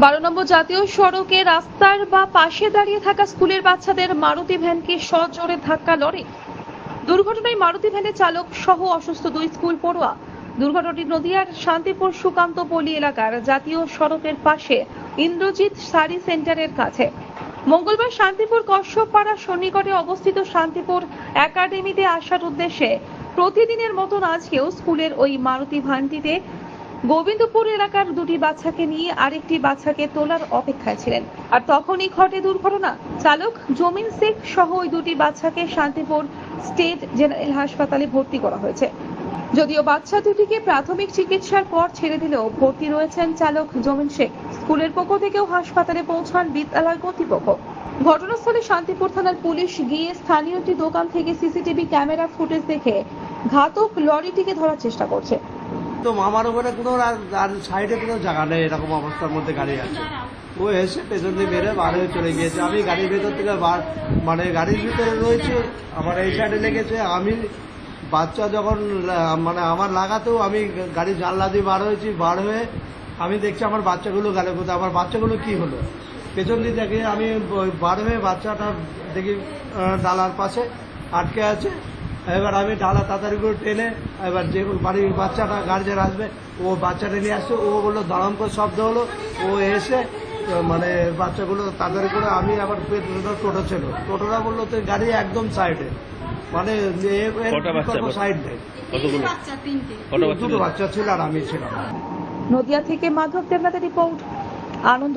বারো নম্বর জাতীয় সড়কে রাস্তার বা পাশে দাঁড়িয়ে থাকা স্কুলের বাচ্চাদের মারুতি ভ্যানকে সজোরে ধাক্কা লরি দুর্ঘটনায় মারুতি ভ্যানের চালক সহ অসুস্থ দুই স্কুল পড়ুয়া। দুর্ঘটনাটি নদিয়ার শান্তিপুর সুকান্ত পল্লী এলাকার জাতীয় সড়কের পাশে ইন্দ্রজিৎ শাড়ি সেন্টারের কাছে। মঙ্গলবার শান্তিপুর কশ্যপপাড়া সন্নিকটে অবস্থিত শান্তিপুর একাডেমিতে আসার উদ্দেশ্যে প্রতিদিনের মতন আজকেও স্কুলের ওই মারুতি ভ্যানটিতে গোবিন্দপুর এলাকার দুটি বাচ্চাকে নিয়ে আরেকটি বাচ্চাকে তোলার অপেক্ষায় ছিলেন। আর তখনই ঘটে দুর্ঘটনা। চালক জমিন শেখ সহ ওই দুটি বাচ্চাকে শান্তিপুর স্টেট জেনারেল হাসপাতালে ভর্তি করা হয়েছে। যদিও বাচ্চা দুটিকে প্রাথমিক চিকিৎসার পর ছেড়ে দিলেও ভর্তি রয়েছেন চালক জমিন শেখ। স্কুলের পক্ষ থেকেও হাসপাতালে পৌঁছান বিদ্যালয় কর্তৃপক্ষ। ঘটনাস্থলে শান্তিপুর থানার পুলিশ গিয়ে স্থানীয় একটি দোকান থেকে সিসিটিভি ক্যামেরা ফুটেজ দেখে ঘাতক লরিটিকে ধরার চেষ্টা করছে। তো আমার ওখানে কোনো আর- সাইডে কোনো জায়গা নেই, এরকম অবস্থার মধ্যে গাড়ি আছে। ও এসে পেছন দিয়ে বেড়ে বার হয়ে চলে গিয়েছে। আমি গাড়ির ভেতর থেকে মানে গাড়ির ভিতরে রয়েছে, আমার এই সাইডে লেগেছে। আমি বাচ্চা যখন মানে আমার লাগাতেও আমি গাড়ি জানলা দিয়ে বার হয়েছি, বার হয়ে আমি দেখছি আমার বাচ্চাগুলো গেলে কোথায়, আমার বাচ্চাগুলো কি হলো? পেছন দিয়ে দেখে আমি বার হয়ে বাচ্চাটা দেখি ডালার পাশে আটকে আছে। এবার আমি ডালা তাড়াতাড়ি করে টেনে এবার যে বাড়ির বাচ্চাটা গার্জেন আসবে ও বাচ্চাটা নিয়ে আসছে ও বলল দাঁড়াম করে শব্দ হলো। ও এসে মানে বাচ্চাগুলো তাড়াতাড়ি করে আমি আবার টোটো ছিল টোটোরা বলল তো গাড়ি একদম সাইডে। মানে কটা বাচ্চা? সাইড নেই। বাচ্চা দুটো বাচ্চা ছিল আর আমি ছিলাম। নদিয়া থেকে মাধব দেবনাথের রিপোর্ট আনন্দ